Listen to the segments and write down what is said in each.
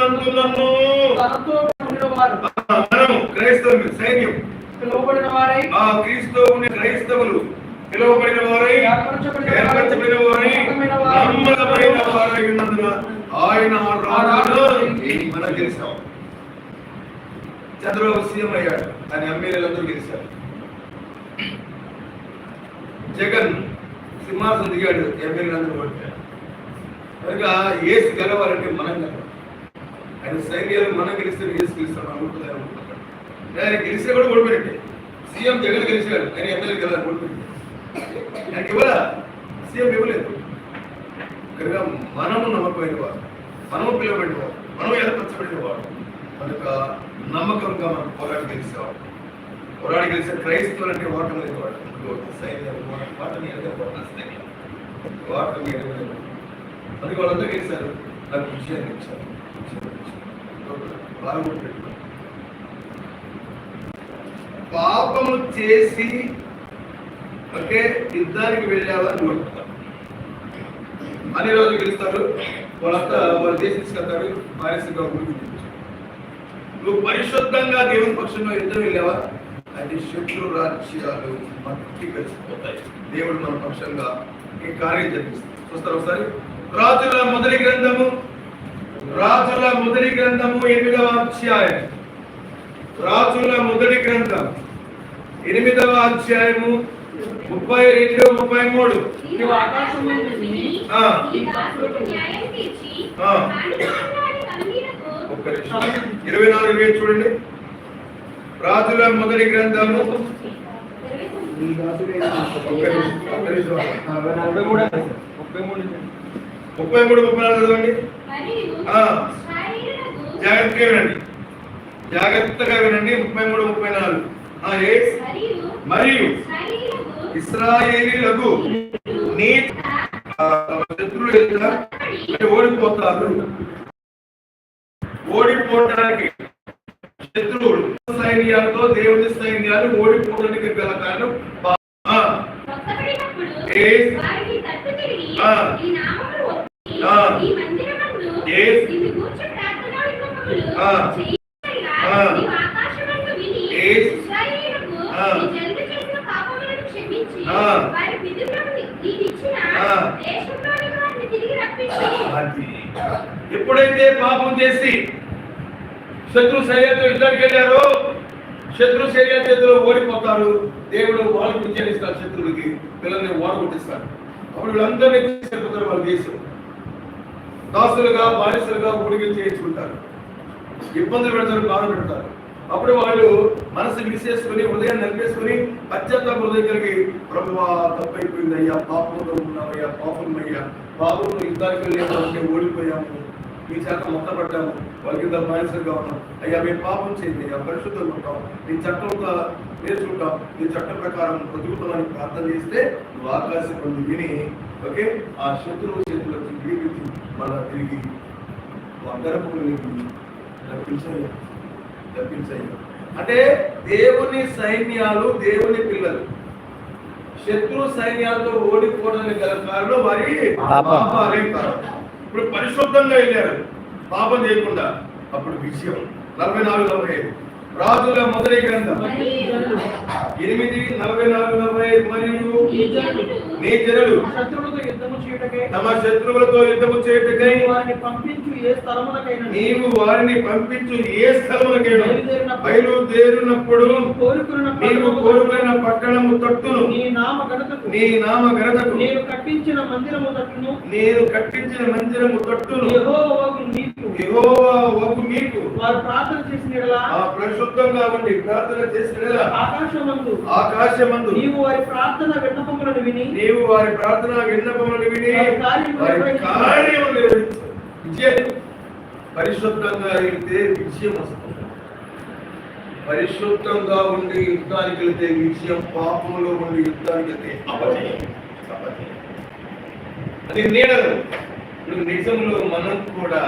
చేయుచున్నందు నన్ను తనతో ఉండిన వారు ఆ, మనము క్రైస్తవులు సైన్యం. పిలువబడిన వారై ఆ క్రీస్తు ఉండే క్రైస్తవులు పిలువబడిన వారై ఏర్పరచబడిన వారై, ఏర్పరచబడిన వారై నమ్మకమైన వారై, నమ్మకమైన వారై ఉన్నందున ఆయన రాజును మనం గెలిచాం. చంద్రబాబు సీఎం అయ్యాడు ఆయన ఎమ్మెల్యేలందరూ గెలిచారు. జగన్ సింహాసనం దిగాడు ఎమ్మెల్యేలందరూ ఓడిపోయారు. కనుక ఏసు గెలవాలంటే మనం గెలవాలి. ఆయన సైన్యాలు మనం గెలిస్తే ఏసు గెలుస్తాం అనుకుంటున్నారు ఆయన గెలిస్తే కూడా ఓడిపోయింది సీఎం జగన్ గెలిచాడు ఆయన ఎమ్మెల్యే గెలాలి ఓడిపోయింది. ఆయనకి ఇవ్వరా సీఎం ఇవ్వలేదు. కనుక మనము నమ్మకమైన వారు మనము పిలువబడిన వారు మనం ఏర్పరచబడిన వారు కనుక నమ్మకంగా మనం పోరాడి గెలిచేవాడు పోరాడి గెలిచే క్రైస్తవులు అంటే ఓటమి లేని వాడు. సైన్యం వాటమి ఎరగకపోవడం సైన్యం. వాటమి అందుకే వాళ్ళందరూ గెలిచారు. నాకు విజయాన్ని ఇచ్చారు. పాపము చేసి ఓకే యుద్ధానికి వెళ్ళావని కోరుకుంటారు అన్ని రోజులు గెలుస్తారు. వాళ్ళంతా వాళ్ళు దేశం తీసుకెళ్తారు మానసికంగా నువ్వు పరిశుద్ధంగా దేవుని పక్షంలో యుద్ధం వెళ్ళావా? అది శత్రు రాజ్యాలు మట్టి కలిసిపోతాయి. దేవుడు మన పక్షంగా ఈ కార్యం జరిపిస్తాడు చూస్తారు ఒకసారి? రాజుల మొదటి గ్రంథము రాజుల మొదటి గ్రంథము ఎనిమిదవ అధ్యాయం రాజుల మొదటి గ్రంథం ఎనిమిదవ అధ్యాయము ముప్పై రెండు ముప్పై మూడు. ఇరవై నాలుగు వేలు చూడండి. రాజుల మొదటి గ్రంథము. ఒక్క నిమిషం. ముప్పై మూడు ముప్పై నాలుగు చదవండి. జాగ్రత్తగా వినండి. జాగ్రత్తగా వినండి. ముప్పై మూడు ముప్పై నాలుగు? మరియు ఇస్రాయేలీలకు నీ అంటే ఓడిపోతారు. ఓడిపోవడానికి శత్రువులు సైన్యాలతో దేవుని సైన్యాలు ఓడిపోవడానికి గల కారణం ఎప్పుడైతే పాపం చేసి శత్రు సైన్యంతో యుద్ధానికి వెళ్ళారో శత్రు సైన్య చేతిలో ఓడిపోతారు. దేవుడు వాళ్ళకు విజయాన్నిస్తారు శత్రువులకి పిల్లల్ని ఓడగొట్టిస్తారు అప్పుడు వీళ్ళందరినీ తీసుకెళ్ళిపోతారు వాళ్ళ దేశం. దాసులుగా బానిసలుగా ఊడికి చేయించుకుంటారు. ఇబ్బందులు పెడతారు బాధ పెడతారు. అప్పుడు వాళ్ళు మనసు విసేసుకుని హృదయం నలిపేసుకుని అత్యంత హృదయం కలిగి ప్రభువా తప్పైపోయింది అయ్యా పాపంలో ఉన్నామయ్యా పాపమయ్యా పాపంలో యుద్ధానికి వెళ్ళామంటే ఓడిపోయాము. మీ చేత మొత్తపడ్డాము. వాళ్ళ కింద బానిసలుగా ఉన్నాం. అయ్యా మేము పాపం చేయండి అయ్యా పరిశుద్ధంగా ఉంటాం. నీ చట్టంగా నేర్చుకుంటాం. నీ చట్టం ప్రకారం బ్రతుకుతామని ప్రార్థన చేస్తే నువ్వు ఆకాశం విని ఓకే? ఆ శత్రువు చేతులకు తిరిగి మళ్ళా తిరిగి అంటే దేవుని సైన్యాలు దేవుని పిల్లలు. శత్రు సైన్యాలతో ఓడిపోవడానికి గల కారణం వారి పాపం. పాపాలే కారణం ఇప్పుడు పరిశుద్ధంగా వెళ్ళారు. పాపం చేయకుండా. అప్పుడు విజయం. నలభై నాలుగు నలభై ఐదు. రాజుల మొదటి గ్రంథం. ఎనిమిది నలభై నాలుగు నలభై ఐదు మరియు నీ జనులు చేయుటకై తమ శత్రువులతో యుద్ధము చేయుటకై వారిని పంపించు ఏ స్థలములకైనా నీవు వారిని పంపించు ఏ స్థలములకైనా బయలుదేరినప్పుడు నీవు కోరుకున్న పట్టణము తట్టును. నీ నామ గణతకు నీ నామ ఘనతకు నేను కట్టించిన మందిరము తట్టును. నేను కట్టించిన మందిరము తట్టును. యెహోవాకు నీకు. యెహోవా వగు మీకు వారు ప్రార్థన చేసిన ఆ పరిశుద్ధంగా ఉండి ప్రార్థన చేసిన యెడల ఆకాశమందు. ఆకాశమందు. నీవు వారి ప్రార్థన విన్నపములను విని. నీవు వారి ప్రార్థన విన్నపములను విని వారి. విజయం పరిశుద్ధంగా వెళ్తే విజయం వస్తుంది. పరిశుద్ధంగా ఉండి యుద్ధానికి వెళ్తే విజయం పాపంలో ఉండి యుద్ధానికి వెళ్తే అది నీడలు. ఇప్పుడు నిజంలో మనం కూడా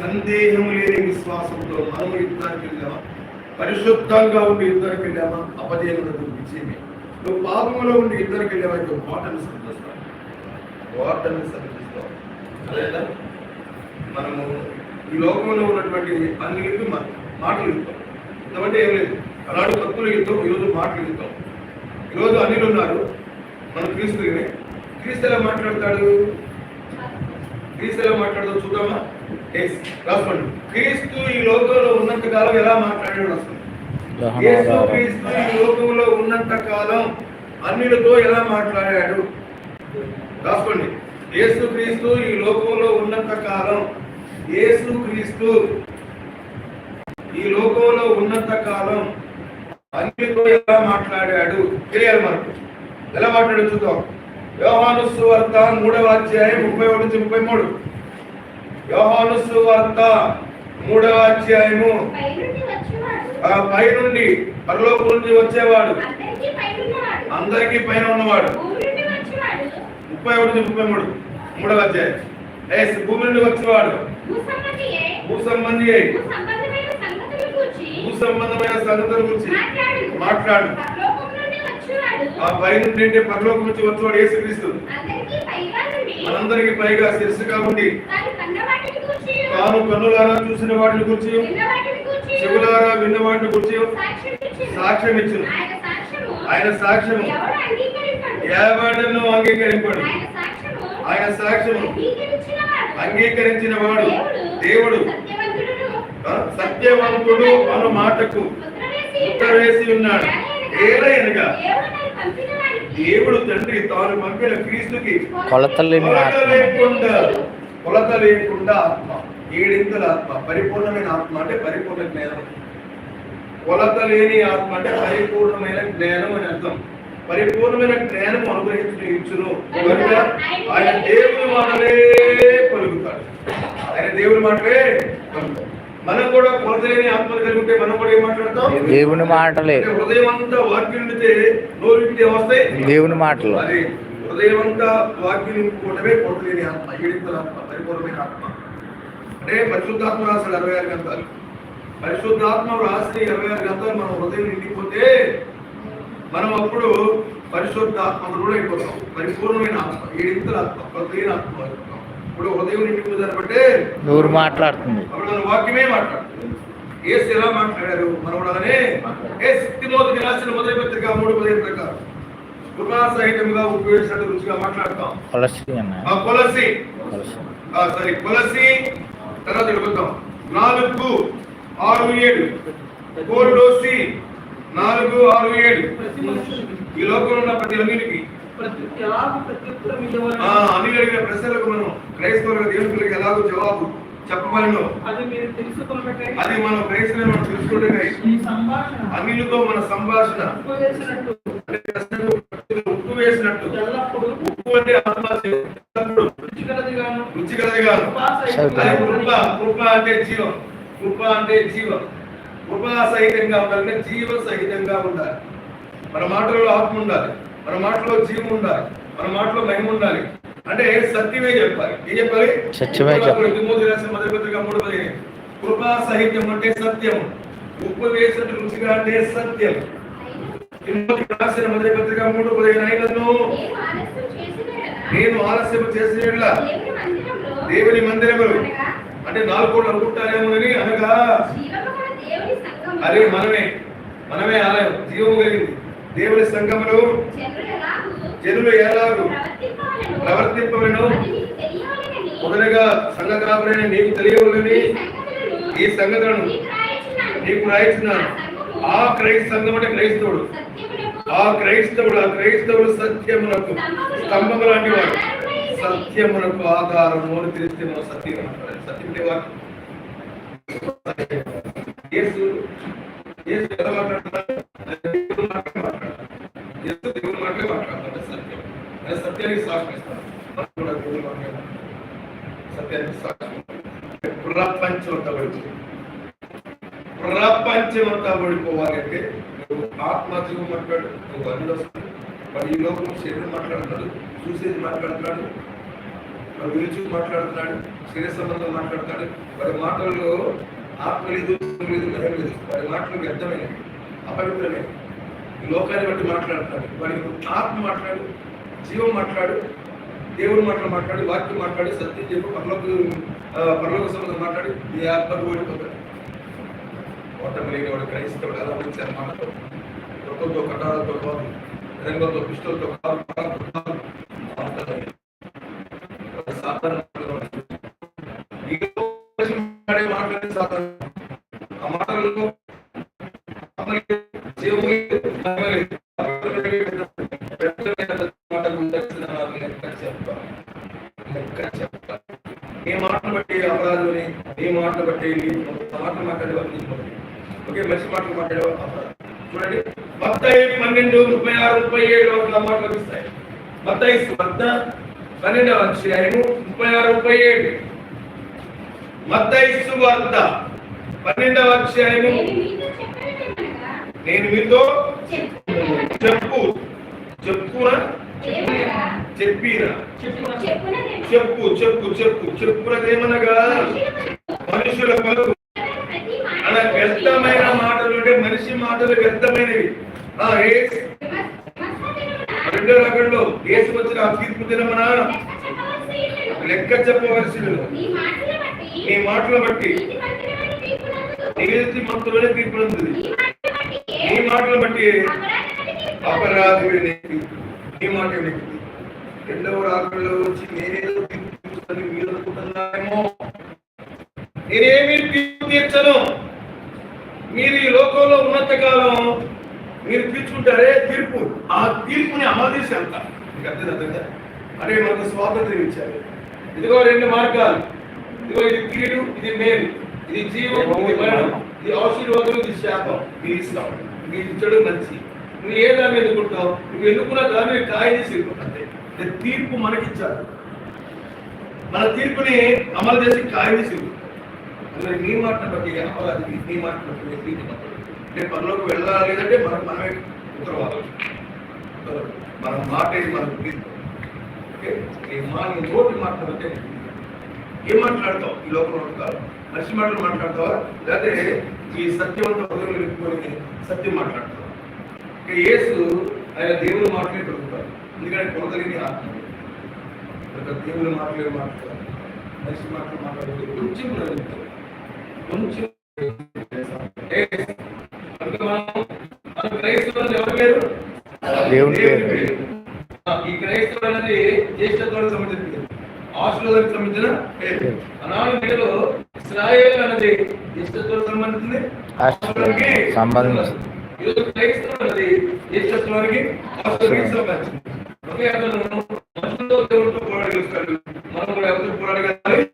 సందేహం లేని విశ్వాసంతో మనం యుద్ధానికి వెళ్ళామా? పరిశుద్ధంగా ఉండి యుద్ధానికి వెళ్ళామా? అపజయం విజయమే. నువ్వు పాపంలో ఉండి ఇద్దరికి వెళ్ళేవాడికి అయితే ఓటమి సంతోషం ఓటమి సంతోషం అదేనా మనము ఈ లోకంలో ఉన్నటువంటి అన్ని యుద్ధం మాటలు ఇస్తాం ఎందుకంటే ఏం లేదు. అలాంటి భక్తుల యుద్ధం ఈరోజు మాటలు ఇస్తాం ఈరోజు అన్నిలు ఉన్నారు. మన క్రీస్తుని క్రీస్తు ఎలా మాట్లాడతాడు? క్రీస్తు ఎలా మాట్లాడదో చూద్దామా? రాసుకోండి. క్రీస్తు ఈ లోకంలో ఉన్నంత కాలం ఎలా మాట్లాడాడు రాసుకోండి. ఈ లోకంలో ఉన్నంత కాలం అన్నిలతో ఎలా మాట్లాడాడు? రాసుకోండి. యేసు క్రీస్తు ఈ లోకంలో ఉన్నంత కాలం. యేసు క్రీస్తు ఈ లోకంలో ఉన్నంత కాలం. అన్నితో ఎలా మాట్లాడాడు? తెలియాలి మనకు. ఎలా మాట్లాడు చూద్దాం. యోహాను సువార్త మూడవ అధ్యాయం ముప్పై ఒకటి నుంచి ముప్పై మూడు. యోహాను సువార్త మూడవ అధ్యాయము. పైనుండి వచ్చేవాడు. ఆ పై నుండి పరలోకం నుండి వచ్చేవాడు. అందరికీ పైన ఉన్నవాడు ముప్పై ఒకటి నుంచి ముప్పై మూడు. మూడవ అధ్యాయం. ఎస్ భూమి నుండి వచ్చేవాడు. భూ సంబంధి భూ సంబంధమైన సంగతుల గురించి మాట్లాడు. ఆ పై నుండి అంటే పరలోకం నుంచి వచ్చేవాడు యేసుక్రీస్తు. పైగా నుండి. మనందరికి పైగా శిరస్సుగా ఉండి తాను కన్నులారా చూసిన వాటిని గురించి చెవులారా విన్న వాటిని గురించి సాక్ష్యం ఇచ్చెను. ఆయన సాక్ష్యము అంగీకరింపడు? ఏవాడను అంగీకరింపడు. ఆయన సాక్ష్యము అంగీకరించిన వాడు దేవుడు దేవుడు. సత్యవంతుడును. ఆ, సత్యవంతుడు అను మాటకు వేసి ఉన్నాడు. ఏలయనగా దేవుడు తండ్రి తాను పంపిన క్రీస్తుకి కొలత లేకుండా కొలత లేకుండా ఆత్మ. ఏడింతల ఆత్మ పరిపూర్ణమైన ఆత్మ అంటే పరిపూర్ణ జ్ఞానం. కొలత లేని ఆత్మ అంటే పరిపూర్ణమైన జ్ఞానం అని అర్థం. పరిపూర్ణమైన జ్ఞానం అనుగ్రహించును కనుక ఆయన దేవుని మాటలే పలుకుతాడు. ఆయన దేవుని మాటలే మనం కూడా కొలత లేని ఆత్మలు కలిగి ఉంటే మనం కూడా ఏం మాట్లాడతాం? దేవుని మాటలే. హృదయం అంతా వాక్యం నిండితే నోరు నిండితే వస్తాయి దేవుని మాటలు. అది హృదయం అంతా వాక్యం నింపుకోవడమే కొట్టలేని ఆత్మ ఏడింతల ఆత్మ పరిపూర్ణమైన ఆత్మ. అంటే పరిశుద్ధాత్మ రాసిన అరవై ఆరు గ్రంథాలు పరిశుద్ధాత్మ రాసిన ఇరవై ఆరు గ్రంథాలు మన హృదయం నిండిపోతే మనం అప్పుడు పరిశుద్ధ ఆత్మ కూడా అయిపోతాం. పరిపూర్ణమైన ఆత్మ ఏడింతల ఆత్మ కొట్టలేని ఆత్మ. ఇప్పుడు హృదయం నిండిపోతారు బట్టే నూరు మాట్లాడుతుంది. అప్పుడు మన వాక్యమే మాట్లాడుతుంది. ఏసు ఎలా మాట్లాడారు? మనం అలానే ఏసు తిమోతికి రాసిన మొదటి పత్రిక మూడు పదిహేను ప్రకారం. సహితంగా ఉపయోగించినట్టు రుచిగా మాట్లాడతాం. కొలసి కొలసి. సరే కొలసి తర్వాత వెళ్ళిపోతాం నాలుగు ఆరు ఏడు. కోరుడోసి నాలుగు ఆరు ఏడు. ఈ లోకంలో ఉన్న ప్రతి అన్నిటికి. అన్ని అడిగిన ప్రశ్నలకు మనం క్రైస్తవులుగా దేవునికి ఎలాగో జవాబు చెప్పమలను అది మీరు తెలుసుకున్నకై అది మనం క్రైస్తవులు మనం తెలుసుకుంటే అన్నిటితో మన సంభాషణ. ఉప్పు వేసినట్టు. ఉప్పు అంటే ఆత్మ రుచికలదిగాను సరే. అది కృప కృప అంటే జీవం కృప అంటే జీవం. కృప సహితంగా ఉండాలంటే జీవ సహితంగా ఉండాలి. మన మాటలో ఆత్మ ఉండాలి మన మాటలో జీవం ఉండాలి మన మాటలో మహిమ ఉండాలి. అంటే సత్యమే చెప్పాలి. ఏం చెప్పాలి? సత్యమే చెప్పాలి. తిమోతి రాసిన మొదటి పత్రిక మూడు పదిహేను కృపా సహిత్యం అంటే సత్యం. ఉప్పు వేసినట్టు రుచిగా అంటే సత్యం. రాసిన మొదటి పత్రిక మూడు పదిహేను అయినను నేను ఆలస్యం చేసిన దేవుని మందిరములు అనగా? అంటే నాలుగు కోట్లు అనగా గల దేవుని సంఘములో అదే మనమే. మనమే ఆలయం. జీవము కలిగింది. దేవుని సంఘములు జనులు ఎలాగూ? ఎలాగూ ప్రవర్తింపవలెను. ప్రవర్తింపవలెను. అది నీకు తెలియవలెనని? మొదటగా సంఘ కాపురైన నీకు తెలియవలని ఈ సంగతులను నీకు రాయించున్నాను. రాయించున్నాను. ఆ క్రైస్త సంఘం అంటే క్రైస్తవుడు. ఆ క్రైస్తవుడు ఆ క్రైస్తవుడు సత్యమునకు స్తంభము లాంటి వాడు. సత్యమునకు ఆధారము అని తెలిస్తే మనం సత్యం మాట్లాడాలి. సత్యం యేసు యేసు ఎలా యేసు మాటలే సత్యం. సత్యానికి సాక్షి మనం కూడా మాట్లాడాలి. సత్యానికి సాక్షి ప్రపంచం అంతా పడిపోయింది ప్రపంచం అంతా పడిపోవాలంటే నువ్వు ఆత్మజీవం మాట్లాడు. నువ్వు అన్ని వస్తుంది ఈ లోకం శరీరం మాట్లాడుతున్నాడు. చూసేది మాట్లాడుతున్నాడు. వాడు విరుచు మాట్లాడుతున్నాడు శరీర సంబంధం మాట్లాడుతున్నాడు. వారి మాటల్లో ఆత్మ లేదు లేదు గ్రహం లేదు. వారి మాటలు వ్యర్థమైనవి అపవిత్రమే. లోకాన్ని బట్టి మాట్లాడుతున్నాడు. వాడికి ఆత్మ మాట్లాడు జీవం మాట్లాడు దేవుడు మాటలు మాట్లాడు వాక్యం మాట్లాడు సత్యం చెప్పు పరలోకి పరలోక సంబంధం మాట్లాడి ఈ ఆత్మకు ఓడిపోతాడు ఓటమి లేని వాడు క్రైస్తవుడు ఎలా ఉంచారు మాటతో రొక్కలతో కటాలతో కాదు రంగంతో పిస్టల్తో కాదు. ఆ మాటలు ఏ బట్టి అపరాధుని ఏ మాటను బట్టి మాటలు మాట్లాడేవారు మంచి మాటలు మాట్లాడేవారు చూడండి బత్తాయి పన్నెండు ముప్పై ఆరు ముప్పై ఏడు ఒక మాటలు లభిస్తాయి బత్తాయి బత్త పన్నెండవ అధ్యాయము ముప్పై ఆరు ముప్పై ఏడు మత్తయి వద్ద పన్నెండవ అధ్యాయము. నేను మీతో నేను మీతో చెప్పున- చెప్పు. చెప్పు. చెప్పు చెప్పు చెప్పునదేమనగా మనుషుల మాట అలా వ్యర్థమైన మాటలు అంటే మనిషి మాటలు వ్యర్థమైనవి. రెండో రకంలో ఏసు వచ్చిన ఆ తీర్పు దినమన లెక్క చెప్పవలసి ఉన్నది. లెక్క చెప్పవలసినది నీ మాటలు బట్టి. నీతి మంతులనే తీర్పు ఉంది నీ మాటలు బట్టి అపరాధి నీ మాట రెండవ రాకల్లో వచ్చి నేనేదో తీర్పు తీరుస్తానని మీరు అనుకుంటున్నారేమో నేనేమి తీర్పు తీర్చను. మీరు ఈ లోకంలో ఉన్నంత కాలం మీరు తీర్చుకుంటారే తీర్పు. ఆ తీర్పుని అమలు చేసి వెళ్తారు మీకు అర్థం అర్థంగా అంటే మనకు స్వాతంత్రం ఇచ్చారు. ఇదిగో రెండు మార్గాలు. ఇదిగో ఇది కీడు ఇది మేలు. ఇది జీవం ఇది మరణం ఇది ఆశీర్వాదం ఇది శాపం. ఇది ఇష్టం నీ చెడు మంచి. నువ్వు ఏ దాన్ని ఎన్నుకుంటావు నువ్వు ఎన్నుకున్న దాన్ని కాయ అంటే తీర్పు మనకిచ్చారు. మన తీర్పుని అమలు చేసి కాయ అందులో నీ మాటను బట్టి అపరాధి నీ మాటను బట్టి నీతి తీర్పు అంటే పనిలోకి వెళ్ళాలి అంటే మనం మనమే ఉత్తరవాదం మన మాట ఇది మనకు తీర్పు. ఓకే? నీ మా నీ నోటి మాట ఏం మాట్లాడతావు? ఈ లోకంలో కాదు. మనిషి మాటలు మాట్లాడతావా? లేకపోతే ఈ సత్యవంత హృదయం నిలుపుకొని సత్యం మాట్లాడతావా? ఇక యేసు ఆయన దేవుని మాటలే ఎందుకంటే కొనదలిని ఆత్మ. దేవుని మాటలే మాట్లాడతారు మనిషి మాటలు మాట్లాడితే కొంచెం ప్రయోజనం. కొంచెం ఏ, కనుక మనం మన క్రైస్తవులు ఎవరు పేరు. దేవుని పేరు. ఆ, ఈ క్రైస్తవులు అనేది జ్యేష్ఠత్వానికి సంబంధించిన ఆశీర్వాదానికి సంబంధించిన పేరు ఆనాడు నేడు ఇస్రాయేల్ అనేది జ్యేష్ఠత్వానికి సంబంధించింది. ఆశీర్వాదానికి సంబంధించింది. ఈరోజు క్రైస్తవులు అనేది జ్యేష్ఠత్వానికి ఆశీర్వాదానికి సంబంధించింది. ఒకే అతను మనుషులతో దేవుడితో పోరాడగలుగుతాడు మనం కూడా ఎవరితో పోరాడగలగాలి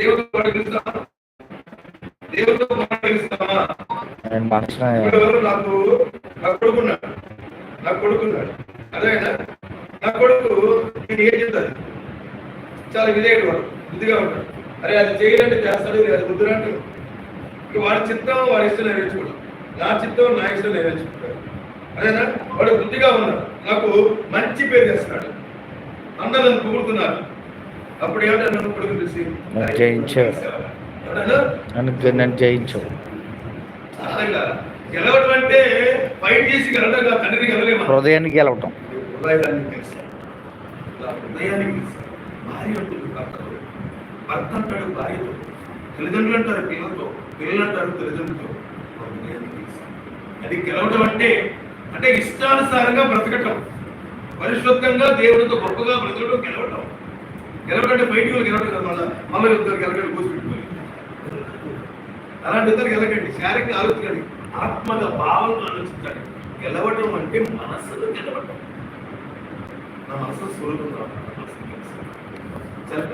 దేవుడితో పోరాడగలుగుతామా దేవుడితో పోరాడగలుగుతామా ఇప్పుడు నాకు నా కొడుకున్నాడు. నా కొడుకున్నాడు. అదేనా? నా కొడుకు నేను ఏం చెప్తాను? చాలా విధేయుడు వాడు బుద్ధిగా ఉంటాడు. అరే అది చేయాలంటే చేస్తాడు అది అంటాడు. ఇక వాడి చిత్తం వాడి ఇష్టం నెరవేర్చుకోవడం నా చిత్తం నా ఇష్టం నెరవేర్చుకుంటాడు. అదేనా? వాడు బుద్ధిగా ఉన్నాడు. నాకు మంచి పేరు చేస్తున్నాడు అందరూ నన్ను పొగుడుతున్నారు. అప్పుడు ఏమంటే నన్ను కొడుకు తెలిసి? జయించావు. ఎవడన్నా? నన్ను నన్ను జయించు సాధంగా గెలవడం అంటే ఫైట్ చేసి గెలవడం తండ్రిని గెలవలేమా? హృదయాన్ని గెలవటం. హృదయాన్ని తెలుసు హృదయాన్ని భార్య ఉంటుంది భర్తతో భర్త అంటాడు భార్యతో తల్లిదండ్రులు అంటారు పిల్లలతో పిల్లలు అంటారు తల్లిదండ్రులతో హృదయాన్ని అది గెలవడం అంటే అంటే ఇష్టానుసారంగా బ్రతకటం. పరిశుద్ధంగా దేవుడితో గొప్పగా బ్రతకడం గెలవటం. గెలవడం అంటే బయటికి గెలవడం కదా మళ్ళీ. మళ్ళీ ఇద్దరు గెలకండి కోసి అలాంటి ఇద్దరు గెలకండి. శారీరక ఆలోచించండి ఆత్మగా భావంతో ఆలోచించండి గెలవటం అంటే మనస్సును గెలవటం. నా మనసు స్వరూపం చాలా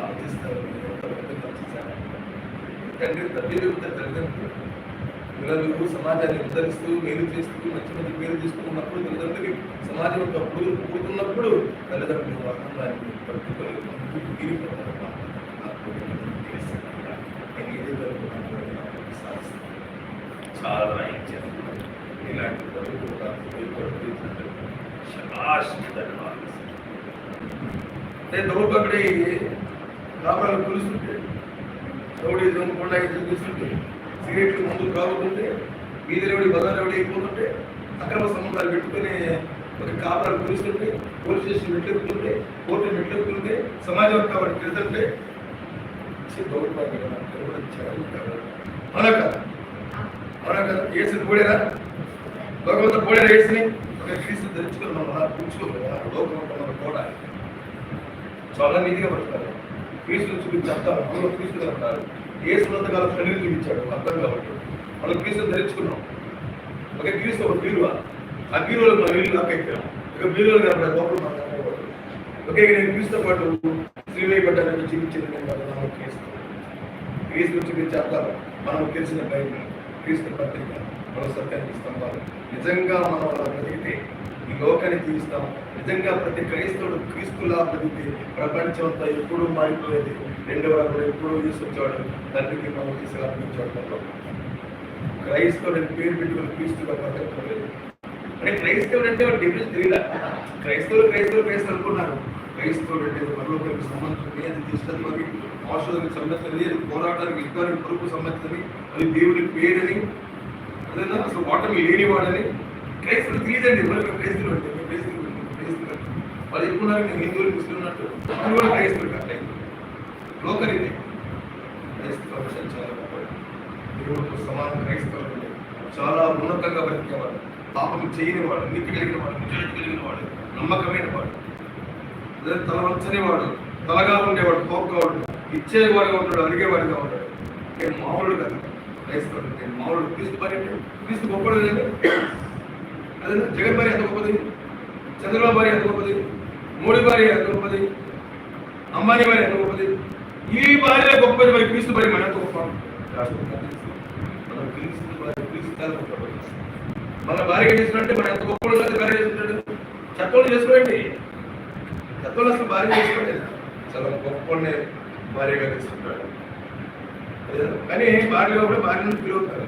ఆలోచిస్తారు, తండ్రి తల్లి చెబుతారు తల్లిదండ్రులు పిల్లలు సమాజాన్ని ఉద్ధరిస్తూ మేలు చేస్తూ మంచి మంచి పేరు తీసుకున్నప్పుడు తల్లిదండ్రులకి సమాజం యొక్క పూలు పుడుతున్నప్పుడు తల్లిదండ్రులు వర్ణాన్ని పట్టుకొని చాలా తీరిపోతారు ఇలాంటి ఏది కూడా అని నేను దౌర్భగ్యుడై కాపురాలు పిలుస్తుంటే రౌడీ దొంగకుండా చూపిస్తుంటే సిగరెట్లు ముందు తాగుతుంటే వీధి రౌడీ అయిపోతుంటే అక్రమ సంబంధాలు పెట్టుకుని ఒక కాపురాలు పిలుస్తుంటే పోలీస్ స్టేషన్ మెట్లెక్కుతుంటే కోర్టు మెట్లెక్కుతుంటే సమాజం కాబట్టి తిరుగుతుంటే అవునా కదా? అవునా కదా? ఏసుని పోడేరా లోకంలో పోడేరా ఏసుని ఒక క్రీస్తు ధరించుకుని మనం అలా లోకంలో మనం కూడా చాలా నీతిగా పడతారు క్రీస్తుని చూపించి చెప్తారు అందులో క్రీస్తు అంటారు ఏసునంతకాలం తల్లి చూపించాడు. అర్థం కాబట్టి. మనం క్రీస్తు ధరించుకున్నాం ఒక క్రీస్తు ఒక బీరువ? ఆ బీరువలో మనం ఇల్లు అక్కెక్కాం ఒక బీరువలు కనబడే లోపల మనం కనబడదు నేను క్రీస్తు పాటు శ్రీ వేయబడ్డానని చూపించింది నేను క్రీస్తు క్రీస్తు చూపించి అర్థం. మనం తెలిసిన బైబిల్. క్రీస్తు పత్రిక. మన సత్యానికి స్తంభాలు. నిజంగా మనం అలా బ్రతికితే ఈ లోకాన్ని జీవిస్తాం. నిజంగా ప్రతి క్రైస్తవుడు క్రీస్తులా బ్రతికితే ప్రపంచం అంతా ఎప్పుడు మారిపోయేది. రెండవ కూడా ఎప్పుడు తీసుకొచ్చాడు తండ్రికి మనం తీసుకురాపించాడు క్రైస్తవుడు అని పేరు పెట్టుకుని క్రీస్తుగా బ్రతకలేదు అంటే క్రైస్తవుడు అంటే డిఫరెన్స్ తెలియదా క్రైస్తవులు క్రైస్తవులు క్రైస్తవులు అనుకున్నారు. క్రైస్తవుడు అంటే మరొకరికి సంబంధించింది అది తీసుకొని మరి ఔషధానికి సంబంధించింది అది పోరాటానికి యుద్ధానికి కొరకు సంబంధించింది అది దేవుని పేరని అదేనా అసలు వాటమి లేనివాడని క్రైస్తవులు తెలియదండి మరి మేము క్రైస్తవులు అంటే మేము క్రైస్తవులు మేము వాళ్ళు ఎక్కున్నారు నేను హిందువులు ముస్లిం ఉన్నట్టు వాళ్ళు కూడా క్రైస్తవులు కాదు లోకరీతి క్రైస్తవ విషయం చాలా గొప్పది. దేవుడితో సమాన క్రైస్తవులు చాలా ఉన్నతంగా బ్రతికేవాడు పాపం చేయని వాడు నీతి కలిగిన వాడు నిజాయితీ కలిగిన వాడు నమ్మకమైన వాడు అదే తల వంచని వాడు తలగా ఉండేవాడు కోపగా ఉంటాడు ఇచ్చేవాడుగా ఉంటాడు అడిగేవాడిగా ఉంటాడు నేను మామూలు కదా. క్రైస్తవులు నేను మామూలు క్రీస్తు భార్య క్రీస్తు గొప్పడు కదండి అదే జగన్ భార్య ఎంత గొప్పది? చంద్రబాబు భార్య ఎంత గొప్పది? మోడీ భార్య ఎంత గొప్పది? అంబానీ భార్య ఎంత గొప్పది? ఈ భార్య గొప్పది మరి క్రీస్తు భార్య మన ఎంత గొప్ప? మనం క్రీస్తు భార్య క్రీస్తు మన భార్య చేసినట్టే మన ఎంత గొప్ప భార్య చేస్తున్నాడు చట్టంలో చేసుకోండి చట్టంలో అసలు భార్య చేసుకోండి చాలా గొప్పనే భార్యగా తీసుకుంటాడు కానీ భార్య కూడా భార్య నుంచి పిలువుతారు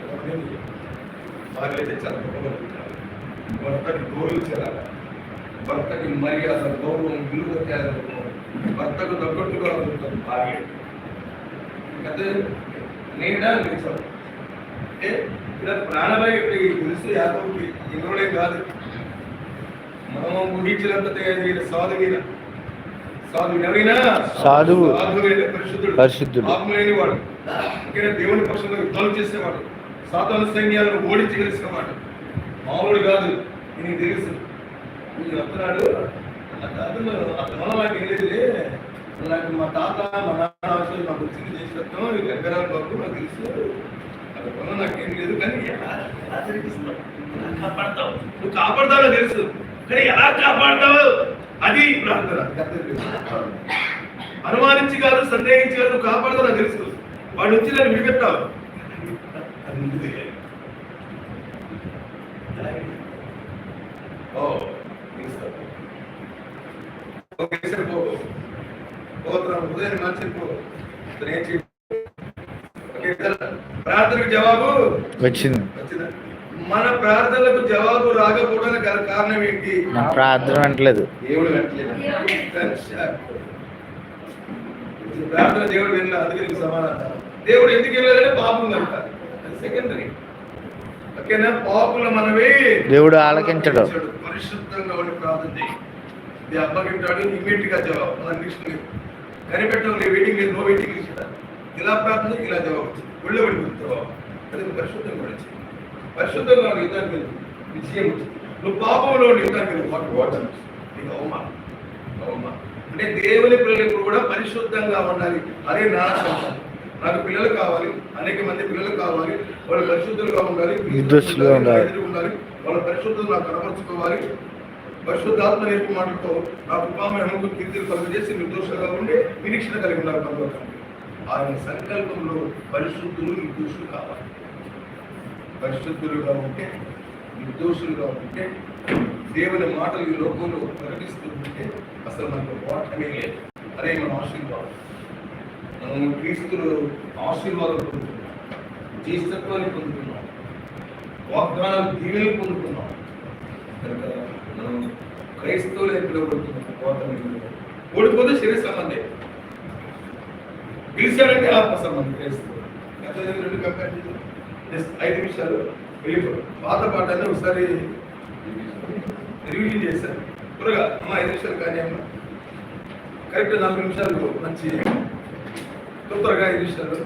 భార్య అయితే చాలా గొప్పగా ఉంటారు భర్తకి భర్తకి మర్యాద గౌరవం విలువ తేడాలి భర్తకు తగ్గట్టుగా ఉంటుంది భార్య. అదే నేనా నిలిచాను అంటే ఇలా ప్రాణభాయి తెలుసు యాదవుకి ఇంద్రుడే కాదు. మనం ఊహించినంత తయారు సాధువైన. సాధువు ఎవరైనా? సాధువు. పరిశుద్ధుడు. పరిశుద్ధుడు. పాపం లేనివాడు ఇంకా దేవుని పక్షంలో యుద్ధాలు చేసేవాడు. సాతాను సైన్యాలను ఓడించగలిసినవాడు మామూలు కాదు నీకు తెలుసు. నేను వస్తున్నాడు ఆ తాత అతను నాకు నాకు మా తాత మా నాన్న అవసరం నాకు వచ్చింది చేసేస్తాం నీకు ఎక్కడాలి బాబు నాకు తెలుసు. అది వల్ల నాకేం లేదు కానీ ఎలా ఎలా కాపాడతావు? నువ్వు కాపాడతావో తెలుసు. కానీ ఎలా కాపాడతావు? అది ప్రార్థన. అనుమానించి కాదు సందేహించి కాదు నువ్వు కాపాడతావు నాకు తెలుసు. వాడి నుంచి నేను విడిపెట్టావు అది ముందు తెలియాలి. ఓ తీస్తాను. ఓకే సరే పో పోతున్నాను ఉదయం మార్చి పో. అతను ఏం చేయ ఓకే కదా? ప్రార్థనకు జవాబు? వచ్చింది. వచ్చిందా? మన ప్రార్థనలకు జవాబు రాకపోవడానికి కారణం ఏంటి? ప్రార్థన అంటలేదు. దేవుడు వెంటలేదు ప్రార్థన దేవుడు విన్న అందుకే సమాధానం. దేవుడు ఎందుకు వెళ్ళాలంటే పాపం కనుక అది సెకండరీ ఓకేనా పాపుల మనవి దేవుడు ఆలకించడు. పరిశుద్ధంగా ఉండి ప్రార్థన చేయి. ఇది అప్పగింటాడు ఇమీడియట్గా జవాబు. నెక్స్ట్ కనిపెట్టడం లేదు వెయిటింగ్ లేదు నో వెయిటింగ్ ఇచ్చాడు ఇలా ప్రార్థన ఇలా జవాబు వచ్చింది ఒళ్ళో పడిపోతుంది జవాబు అది పరిశుద్ధంగా కూడా చేయి. పరిశుద్ధంగా యుద్ధానికి విజయం వచ్చింది నువ్వు పాపంలో ఉన్న యుద్ధానికి ఓటమి నీకు అవమానం. అవమానం. అంటే దేవుని పిల్లలు కూడా పరిశుద్ధంగా ఉండాలి. అదే నా సంకల్పం. నాకు పిల్లలు కావాలి అనేక మంది పిల్లలు కావాలి వాళ్ళు పరిశుద్ధులుగా ఉండాలి ఉండాలి. వాళ్ళ పరిశుద్ధులు నాకు కనపరుచుకోవాలి పరిశుద్ధాత్మ నేర్పు మాటలతో నా ఎముకు కీర్తిలు కలుగజేసి నిర్దోషంగా ఉండి నిరీక్షణ కలిగి ఉన్నారు పరలోకానికి. ఆయన సంకల్పంలో పరిశుద్ధులు నిర్దోషులు కావాలి పరిశుద్ధులుగా ఉంటే నిర్దోషులుగా ఉంటే దేవుని మాటలు ఈ లోకంలో ప్రకటిస్తూ ఉంటే అసలు మనకు ఓటమే లేదు అదే మన ఆశీర్వాదం మనం క్రీస్తులు ఆశీర్వాదం పొందుతున్నాం జీస్తత్వాన్ని పొందుతున్నాం. వాగ్దానాలు దీవెలు పొందుతున్నాం. కనుక మనం క్రైస్తవులే పిలువబడుతున్నాం లేదు. ఓడిపోతే శరీర సంబంధే. గెలిచాడంటే ఆత్మ సంబంధం క్రైస్తవులు. రెండు. జస్ట్ ఐదు నిమిషాలు వెళ్ళిపోయి పాత పాటనే ఒకసారి రివిజన్ చేశారు. త్వరగా అమ్మ ఐదు నిమిషాలు కానీ అమ్మ. కరెక్ట్ నలభై నిమిషాలు మంచి త్వరగా ఐదు నిమిషాలు